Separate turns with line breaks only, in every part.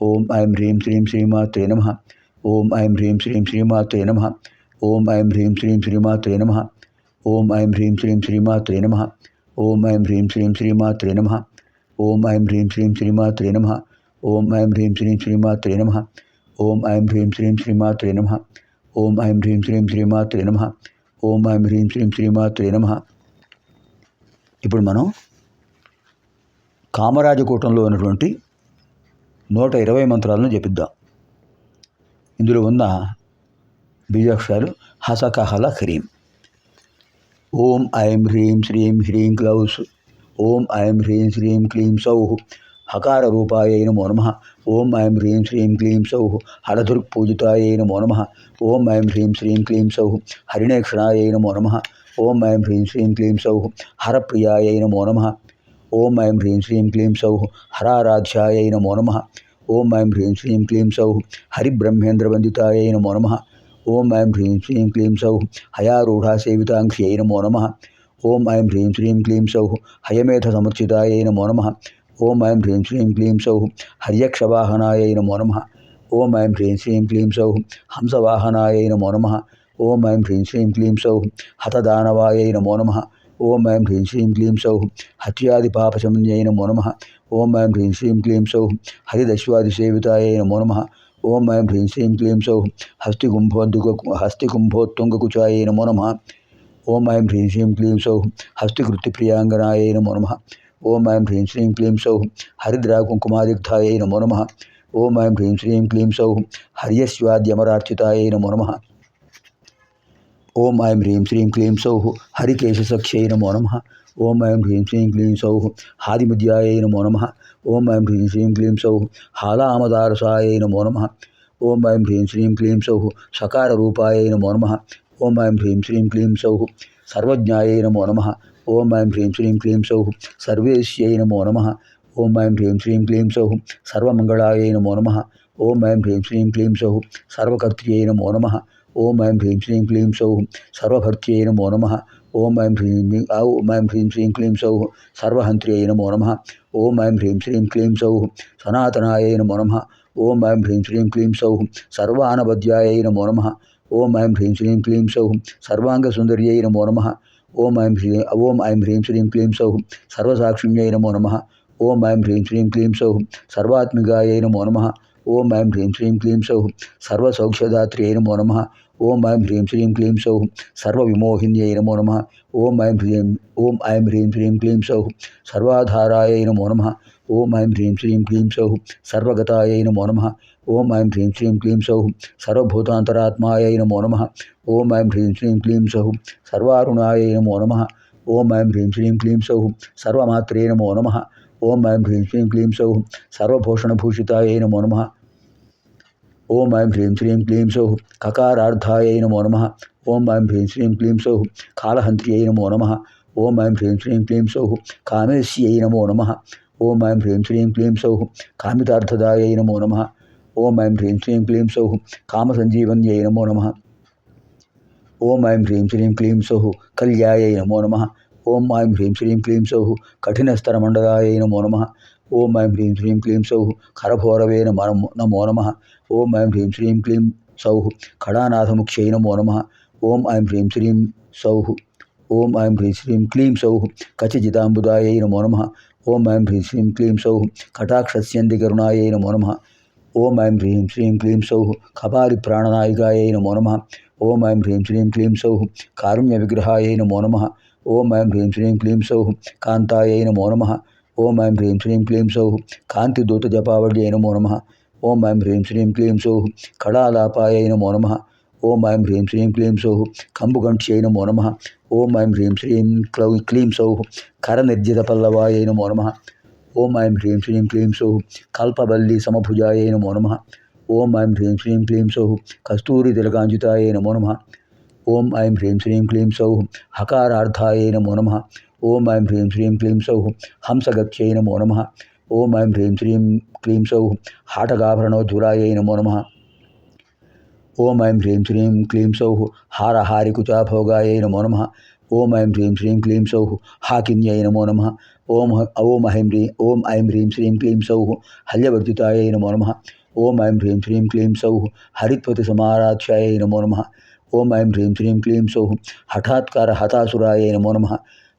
ఓం ఐం హ్రీం శ్రీం శ్రీమాత్రే నమ ఓం ఐం హ్రీం శ్రీం శ్రీమాత్రే నమ ఓం ఐం హ్రీం శ్రీం శ్రీమాత్రే నమ ఓం ఐం హ్రీం శ్రీం శ్రీమాత్రే నమ ఓం ఐం హ్రీం శ్రీం శ్రీమాత్రే నమ ఓం ఐం హ్రీం శ్రీం శ్రీమాత్రే నమ ఓం ఐం హ్రీం శ్రీం శ్రీమాత్రే నమ ఓం ఐం హ్రీం శ్రీం శ్రీమాత్రే నమ ఓం ఐం హ్రీం శ్రీం శ్రీమాత్రే నమ ఓం ఐం హ్రీం శ్రీం శ్రీమాత్రే నమ ఇప్పుడు మనం కామరాజకూటంలో ఉన్నటువంటి నూట ఇరవై మంత్రాలను జపిద్దాం. ఇందులో ఉన్న బీజాక్షరాలు హసకహల హ్రీం ఓం ఐం హ్రీం శ్రీం హ్రీం క్లౌస్. ఓం ఐం హ్రీం శ్రీం క్లీం సౌహ్ హకార రూపాయై నమో నమ. ఓం ఐం హ్రీం శ్రీం క్లీం సౌః. హరధుర్పూజితాయై నమో నమ. ఓం ఐం హ్రీం శ్రీం క్లీం సౌః. హరిణేక్షణాయై నమో నమ. ఓం ఐం హ్రీం శ్రీం క్లీం సౌః. హరప్రియాయై నమో నమ. ఓం ఐం హ్రీం శ్రీం క్లీం సౌ హరారాధ్యాయ నమో నమ. ఓం ఐం హ్రీం శ్రీం క్లీం సౌ హరిబ్రహ్మేంద్రవందితాయ నమో నమ. ఓం ఐం హ్రీం శ్రీం క్లీం సౌః హయారూఢాసేవితాంక్ష్యై నమో నమ. ఓం ఐం హ్రీం శ్రీం క్లీం సౌ హయమేధ సమర్చితాయ నమో నమ. ఓం ఐం హ్రీం శ్రీం క్లీం సౌ హర్యక్షవాహనాయ నమో నమ. ఓం ఐం హ్రీం శ్రీం క్లీం సౌ హంసవాహనాయ నమో నమ. ఓం ఐం హ్రీం శ్రీం క్లీం సౌ హతదానవాయ నమో నమ. ओम ऐं ह्रीं श्रीं क्लीं सौः हत्यादिपापशमन्यै नमो नमः। ओम ऐं ह्रीं श्रीं क्लीं सौः हरिदश्वादिसेवितायै नमो नमः। ओम ऐं ह्रीं श्रीं क्लीं सौः हस्तिकुम्भोद्युग हस्तिकुम्भोत्तुङ्गकुचायै नमो नमः। ओम ऐं ह्रीं श्रीं क्लीं सौः हस्तिकृतिप्रियाङ्गनायै नमो नमः। ओम ऐं ह्रीं श्रीं क्लीं सौः हरिद्राकुङ्कुमादिग्धायै नमो नमः। ओम ऐं ह्रीं श्रीं क्लीं सौः हर्यस्वाद्यमरार्चितायै नमो नमः। ఓం ఐం హ్రీం శ్రీం క్లీం సౌః హరికేశసఖ్యై నమో నమ. ఓం ఐం హ్రీం శ్రీం క్లీం సౌః హాదిముద్యాయ నమో నమ. ఓం ఐం హ్రీం శ్రీం క్లీం సౌః హాలామదారసాయ నమో నమ. ఓం ఐం హ్రీం శ్రీం క్లీం సౌహు సకార రూపాయ నమో నమ. ఓం ఐం హ్రీం శ్రీం క్లీం సౌః సర్వజ్ఞాయ నమో నమ. ఓం ఐం హ్రీం శ్రీం క్లీం సౌః సర్వేశ్యై నమో నమ. ఓం ఐం హ్రీం శ్రీం క్లీం సౌః సర్వమంగళాయ నమో నమ. ఓం ఐం హ్రీం శ్రీం క్లీం సౌః సర్వకర్త్ర్యై నమో నమ. ओम ऐं ह्रीं श्रीं क्लीं सौः सर्वभर्त्यै नमो नमः ओम ऐं ह्रीं ओम ऐं ह्रीं श्रीं क्लीं सौः सर्वहन्त्र्यै नमो नमः ओम ऐं ह्रीं श्रीं क्लीं सौः सनातनायै नमो नमः ओम ऐं ह्रीं श्रीं क्लीं सौः सर्वानपद्यायै नमो नमः ओम ऐं ह्रीं श्रीं क्लीं सौः सर्वाङ्गसुन्दर्यै नमो नमः ओम ऐं ह्रीं ओम ऐं ह्रीं श्रीं क्लीं सौः सर्वसाक्षिण्यै नमो नमः ओम ऐं ह्रीं श्रीं क्लीं सौः सर्वात्मिकायै नमो नमः ओम ऐं ह्रीं श्रीं क्लीं सौः सर्वसौख्यदात्र्यै नमो नमः ஓம் ஐம் ஹ்ரீம் ஸ்ரீம் க்ளீம் சௌஹும். சர்வ விமோகினியை நமோ நம ஓம் ஐம் ஹ்ரீம் ஓம் ஐம் ஹ்ரீம் ஸ்ரீம் க்ளீம் சௌஹும். சர்வாதாராயை நமோ நம ஓம் ஐம் ஹ்ரீம் ஸ்ரீம் க்ளீம் சௌஹும். சர்வகதாயை நமோ நம ஓம் ஐம் ஹ்ரீம் ஸ்ரீம் க்ளீம் சௌஹும். சர்வபூதாந்தராத்மாயை நமோ நம ஓம் ஐம் ஹ்ரீம் ஸ்ரீம் க்ளீம் சௌஹும். சர்வாருணாயை நமோ நம ஓம் ஐம் ஹ்ரீம் ஸ்ரீம் க்ளீம் சௌஹும். சர்வமாத்திரே நமோ நம ஓம் ஐம் ஹ்ரீம் ஸ்ரீம் க்ளீம் சௌஹும். சர்வபூஷணபூஷிதாயை நமோ நம ఓం ఐం హ్రీం శ్రీం క్లీం సౌ కకారార్థాయ నమో నమ. ఓం ఐం హ్రీం శ్రీం క్లీం సౌ కాళహంత్ర్యై నమో నమ. ఓం ఐం హ్రీం శ్రీం క్లీం సౌ కామేశ్యై నమో నమ. ఓం ఐం హ్రీం శ్రీం క్లీం సౌ కామితార్థదాయై నమో నమ. ఓం ఐం హ్రీం శ్రీం క్లీం సౌ కామసంజీవన్యై నమో నమ. ఓం ఐం హ్రీం శ్రీం క్లీం సౌ కళ్యాయై నమో నమ. ఓం ఐం హ్రీం శ్రీం క్లీం సౌ కఠినస్తరమండలాయై నమో నమ. ఓం ఐం హ్రీం శ్రీం క్లీం సౌ కరభోరవే నమో నమో నమ. ఓం ఐం హ్రీం శ్రీం క్లీం సౌః ఖడానాథముఖ్యై నమో నమ. ఓం ఐం హ్రీం శ్రీం సౌః. ఓం ఐం హ్రీం శ్రీం క్లీం సౌః. కచిజితాంబుదాయై నమో నమ. ఓం ఐం హ్రీం శ్రీం క్లీం సౌః. కటాక్షస్యందికరుణాయై నమో నమ. ఓం ఐం హ్రీం శ్రీం క్లీం సౌః. కపాలి ప్రాణనాయికాయై నమో నమ. ఓం ఐం హ్రీం శ్రీం క్లీం సౌః. కారుణ్య విగ్రహాయై నమో నమ. ఓం ఐం హ్రీం శ్రీం క్లీం సౌః. కాంతాయై నమో నమ. ఓం ఐం హ్రీం శ్రీం క్లీం సౌః. కాంతిదూత జపావళ్యై నమో నమ. ఓం ఐం హ్రీం శ్రీం క్లీం సౌ కళాలాపాయ నమో నమ. ఓం ఐం హ్రీం శ్రీం క్లీం సౌ కంబుకంఠ్యై నమో నమ. ఓం ఐం హ్రీం శ్రీం క్లౌ క్లీం సౌః కరనిర్జిత పల్లవాయ నమో నమ. ఓం ఐం హ్రీం శ్రీం క్లీం సౌ కల్పవల్లి సమభుజాయ నమో నమ. ఓం ఐం హ్రీం శ్రీం క్లీం సౌ కస్తూరి తిలకాంజితాయ నమో నమ. ఓం ఐం హ్రీం శ్రీం క్లీం సౌ హకారార్థాయ నమో నమ. ఓం ఐం హ్రీం శ్రీం క్లీం సౌ హంసగత్యై నమో నమ. ओम ऐं ह्रीं श्रीं क्लीं सौ हाटगाभरणोज्ज्वलायै नमो नमः। ओम ऐं ह्रीं श्रीं क्लीं सौ हारहारिकुचाभोगायै नमो नमः। ओम ऐं ह्रीं श्रीं क्लीं सौ हाकिन्यै नमो नमः। ओम ओम ऐं ह्रीं ओम ऐं ह्रीं श्रीं क्लीं सौ हल्यवर्जितायै नमो नमः। ओम ऐं ह्रीं श्रीं क्लीं सौः हरित्वतिसमाराध्यायै नमो नमः। ओम ऐं ह्रीं श्रीं क्लीं सौ हठात्कार हतासुरायै नमो नमः।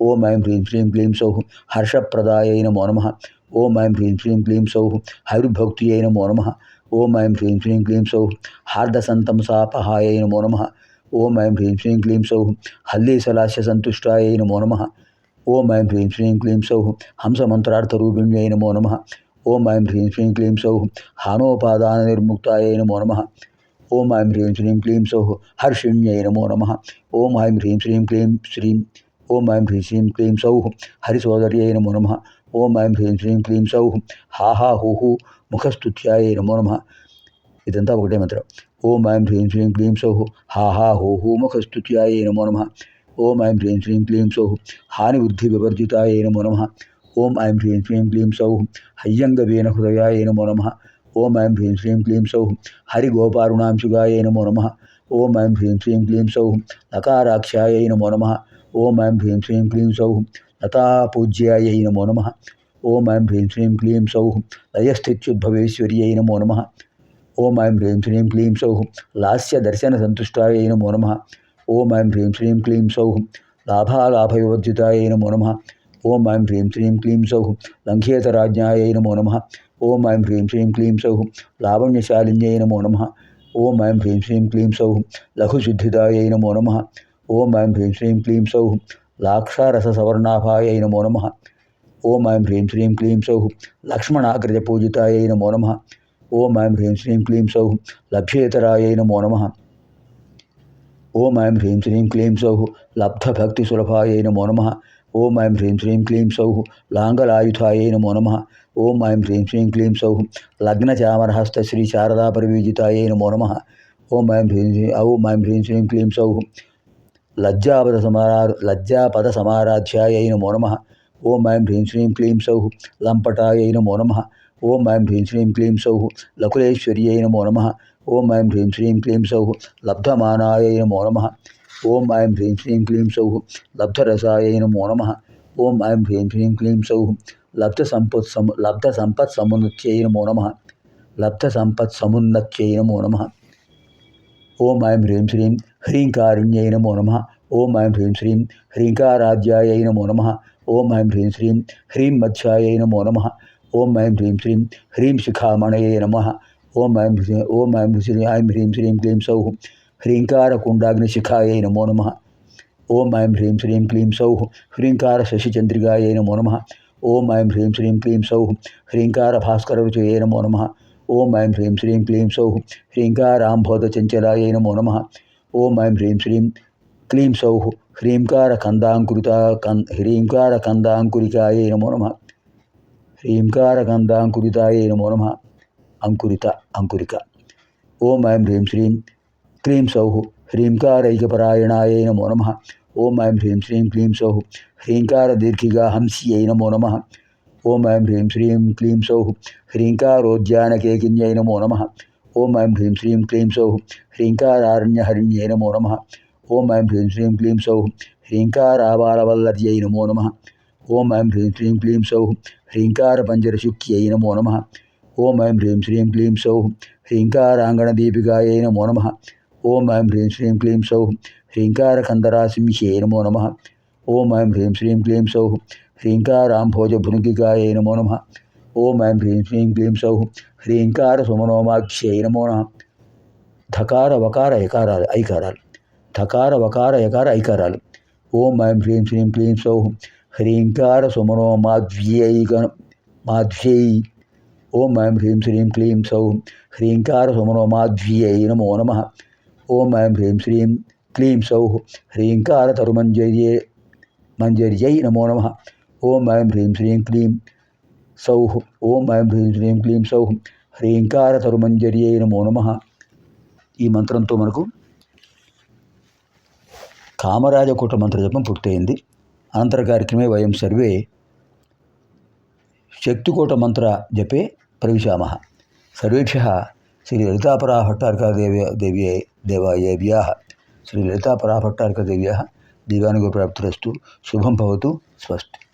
ओम ऐं ह्रीं श्रीं क्लीं सौः हर्षप्रदायै नमो नमः। ओम ऐं ह्रीं श्रीं क्लीं सौः हविर्भोक्त्यै नमो नमः। ओम ऐं ह्रीं श्रीं क्लीं सौः हार्दसन्तं सापहायै नमो नमः। ओम ऐं ह्रीं श्रीं क्लीं सौः हल्लीसलास्य नमो नमः। ओम ऐं ह्रीं श्रीं क्लीं सौः हंसमन्त्रार्थरूपिण्यै नमो नमः। ओम ऐं ह्रीं श्रीं क्लीं सौः हानोपादाननिर्मुक्तायै नमो नमः। ओम ऐं ह्रीं श्रीं क्लीं सौः हर्षिण्यै नमो नमः। ओम ऐं ह्रीं श्रीं क्लीं श्रीं ओम ऐं ह्रीं श्रीं क्लीं सौः हरिसोदर्यै नमो नमः। ओम ऐं ह्रीं श्रीं क्लीं सौः हा हा हू हू ಮುಖಸ್ತುತ್ಯಾಯೇ ನಮೋ ನಮಃ ಇದಂತ ಒಗಟೇ ಮಂತ್ರ ಓಂ ಐಂ ಹ್ರೀಂ ಶ್ರೀಂ ಕ್ಲೀಂ ಸೌಹು ಹಾ ಹಾ ಹೋ ಹೋ ಮುಖಸ್ತುತ್ಯಾಯೇ ನಮೋ ನಮಃ ಓಂ ಐಂ ಹ್ರೀಂ ಶ್ರೀಂ ಕ್ಲೀಂ ಸೌಹು ಹಾನಿವೃದ್ಧಿ ವಿವರ್ಜಿತಾಯೇ ನಮೋ ನಮಃ ಓಂ ಐಂ ಹ್ರೀಂ ಶ್ರೀಂ ಕ್ಲೀಂ ಸೌಹು ಹಯ್ಯಂಗವೇನ ಹೃದಯಾಯೇ ನಮೋ ನಮಃ ಓಂ ಐಂ ಹ್ರೀಂ ಶ್ರೀಂ ಕ್ಲೀಂ ಸೌಹು ಹರಿಗೋಪಾರುಣಾಂಶುಗಾಯೇ ನಮೋ ನಮಃ ಓಂ ಐಂ ಹ್ರೀಂ ಶ್ರೀಂ ಕ್ಲೀಂ ಸೌಹು ನಕಾರಾಕ್ಷಾಯೇ ನಮೋ ನಮಃ ಓಂ ಐಂ ಹ್ರೀಂ ಶ್ರೀಂ ಕ್ಲೀಂ ಸೌಹು लता पूज्याय नमो नम। ॐ ऐं ह्रीं श्रीं क्लीं सौः। लयस्थित्युद्भवेश्वर्यै नमो नम। ॐ ऐं ह्रीं श्रीं क्लीं सौः। लास्यदर्शनसन्तुष्टायै नमो नम। ॐ ऐं ह्रीं श्रीं क्लीं सौः। लाभालाभयोर्जितायै नमो नम। ॐ ऐं ह्रीं श्रीं क्लीं सौः। लङ्घेतराज्ञायै नमो नम। ॐ ऐं ह्रीं श्रीं क्लीं सौः। लावण्यशालिन्यै नमो नम। ओं ऐं ह्रीं श्रीं क्लीं सौः। लघुशुद्धिताय नमो नम। ॐ ऐं ह्रीं श्रीं क्लीं सौः। లాక్షారససవర్ణాభాయ నమో నమ ఓం ఐం హ్రీం శ్రీం క్లీం సౌః లక్ష్మణాగ్రజపూజితాయ నమో నమ ఓం ఐం హ్రీం శ్రీం క్లీం సౌః లభ్యేతరాయ నమో నమ ఓం ఐం హ్రీం శ్రీం క్లీం సౌః లబ్ధభక్తిసులభాయ నమో నమ ఓం ఐం హ్రీం శ్రీం క్లీం సౌః లాంగలాయుధాయ నమో నమ ఓం ఐం హ్రీం శ్రీం క్లీం సౌః లగ్నచామరహస్త శ్రీ శారదా పరివీజితాయ నమో నమ ఓం ఐం హ్రీం శ్రీం ఓం ఐం హ్రీం శ్రీం క్లీం సౌః லஜ்ஜாபத சமாரார் லஜ்ஜாபத சமாராத்யாயை நமோ நம ஓம் ஐம் ஹ்ரீம் ஸ்ரீம் க்ளீம் சௌ லம்பட்டாயை நமோ நம ஓம் ஐம் ஹ்ரீம் ஸ்ரீம் க்ளீம் சௌ லகுலேஸ்வரியை நமோ நம ஓம் ஐம் ஹ்ரீம் ஸ்ரீம் க்ளீம் சௌ லப்தமானாயை நமோ நம ஓம் ஐம் ஹ்ரீம் ஸ்ரீம் க்ளீம் சௌ லப்தரசாயை நமோ நம ஓம் ஐம் ஹ்ரீம் ஸ்ரீம் க்ளீம் சௌ லப்தசம்பத் சமு லப்தசம்பத் சமுன்னத்யை நமோ நம லப்தசம்பத் சமுன்னத்யை நமோ நம ஓம் ஐம் ஹ்ரீம் ஸ்ரீம் ह्रीङ्कारिण्यै नमो। नम ओं ऐं ह्रीं श्रीं ह्रींकाराध्याय नमो। नम ओं ऐं ह्रीं श्रीं ह्रीं मत्स्यायै नमो। नम ओं ऐं ह्रीं श्री ह्रीं शिखामणय नम। ॐ ऐं ॐ ऐं श्री ऐं ह्रीं श्रीं क्लीं सौ ह्रीङ्कारकुण्डाग्निशिखायै नमो नम। ओं ऐं ह्रीं श्रीं क्लीं सौः ह्रीङ्कारशशिचन्द्रिकायै नमो नम। ॐ ऐं ह्रीं श्रीं क्लीं सौः ह्रीङ्कारभास्कररुचये नमो नम। ओं ऐं ह्रीं श्रीं क्लीं सौ ह्रीङ्काराम्भोधचञ्चलायै नमो नमः। ఓం ఐం హ్రీం శ్రీం క్లీం సౌః హ్రీంకార కందాంకురిత కన్ హ్రీంకార కందాంకురికాయ నమో నమ హ్రీంకార కందాంకురితాయ నమో నమ అంకురిత అంకురిక ఓం ఐం హ్రీం శ్రీం క్లీం సౌః హ్రీంకారైకపరాయణాయ నమో నమ ఓం ఐం హ్రీం శ్రీం క్లీం సౌః హ్రీంకార దీర్ఘిగా హంస్యై నమో నమ ఓం ఐం హ్రీం శ్రీం క్లీం సౌః హ్రీంకారోద్యానకేకిన్యై నమో నమ ओम ऐं ह्रीं श्रीं क्लीं सौः ह्रीङ्कारारण्यहरिण्यै नमो नमः। ओम ऐं ह्रीं श्रीं क्लीं सौः ह्रीङ्काराबालवल्लर्यै नमो नमः। ओम ऐं ह्रीं श्रीं क्लीं सौः ह्रीङ्कारपञ्जरशुक्यै नमो नमः। ओम ऐं ह्रीं श्रीं क्लीं सौः ह्रीङ्काराङ्गणदीपिकायै नमो नमः। ओम ऐं ह्रीं श्रीं क्लीं सौः ह्रीङ्कारकन्दरासिंह्यै नमो नमः। ओम ऐं ह्रीं श्रीं क्लीं सौः ह्रीङ्काराम्भोजभुनिकिकायै नमो नमः। ఓం ఐం హ్రీం శ్రీం క్లీం సౌః హ్రీంకార సుమనోమాఖ్యై నమో నమ ధకార వకార యకారాలు ఐకారాలు ధకార వకార యకార ఐకారాలు ఓం ఐం హ్రీం శ్రీం క్లీం సౌః హ్రీంకార సుమనో మాధ్వ్యైక మాధ్వ్యై ఓం ఐం హ్రీం శ్రీం క్లీం సౌః హ్రీంకార సుమనో మాధ్వ్యై నమో నమ ఓం ఐం హ్రీం శ్రీం క్లీం సౌః హ్రీంకార తరుమంజర్యే మంజర్యై నమో నమ ఓం ఐం హ్రీం శ్రీం క్లీం सौः ఓం ఐం హ్రీం హ్రీం క్లీం సౌహం హ్రీంకార తరుమంజర్యే నమో నమ. ఈ మంత్రంతో మనకు కామరాజకోట మంత్రజపం పూర్తయింది. అనంతర కార్యక్రమే వయం సర్వే శక్తికూట మంత్ర జపే ప్రవిశామ. సర్వేభ్య శ్రీ లలితాపరా భట్టార్కదేవ్య దేవ్యే దేవాయేభ్యా శ్రీ లలితాపరా భట్టార్కదేవ్యా దివ్యానుగ ప్రాప్తిరస్తు శుభం భవతు. స్వస్తి.